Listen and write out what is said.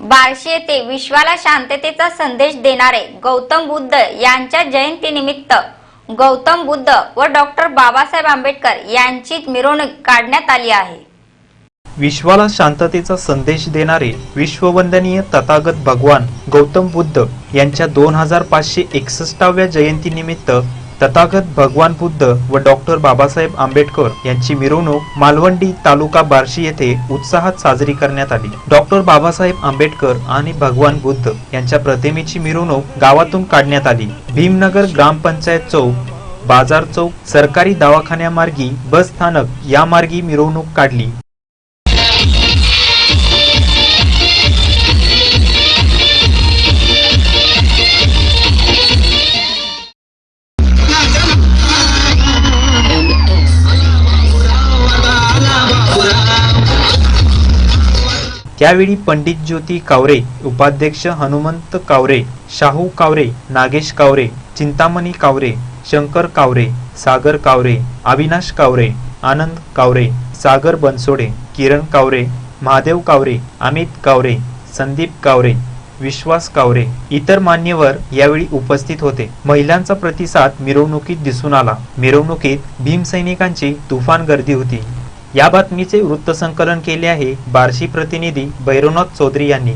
बार्शी येथे विश्वाला शांततेचा संदेश देणारे गौतम बुद्ध यांच्या जयंतीनिमित्त गौतम बुद्ध व डॉक्टर बाबासाहेब आंबेडकर यांची मिरवणूक काढण्यात आली आहे. विश्वाला शांततेचा संदेश देणारे विश्ववंदनीय तथागत भगवान गौतम बुद्ध यांच्या दोन हजार पाचशे एकसष्टाव्या जयंतीनिमित्त तथागत भगवान बुद्ध व डॉक्टर बाबासाहेब आंबेडकर यांची मिरवणूक मालवंडी तालुका बार्शी येथे उत्साहात साजरी करण्यात आली. डॉक्टर बाबासाहेब आंबेडकर आणि भगवान बुद्ध यांच्या प्रतिमेची मिरवणूक गावातून काढण्यात आली. भीमनगर ग्रामपंचायत चौक बाजार चौक सरकारी दवाखान्यामार्गी बस स्थानक या मार्गी मिरवणूक काढली. त्यावेळी पंडित ज्योती कावरे उपाध्यक्ष हनुमंत कावरे शाहू कावरे नागेश कावरे चिंतामणी कावरे शंकर कावरे सागर कावरे अविनाश कावरे आनंद कावरे सागर बनसोडे किरण कावरे महादेव कावरे अमित कावरे संदीप कावरे विश्वास कावरे इतर मान्यवर यावेळी उपस्थित होते. महिलांचा प्रतिसाद मिरवणुकीत दिसून आला. मिरवणुकीत भीमसैनिकांची तुफान गर्दी होती. या बातमीचे वृत्तसंकलन केले आहे बार्शी प्रतिनिधी भैरवनाथ चौधरी यांनी.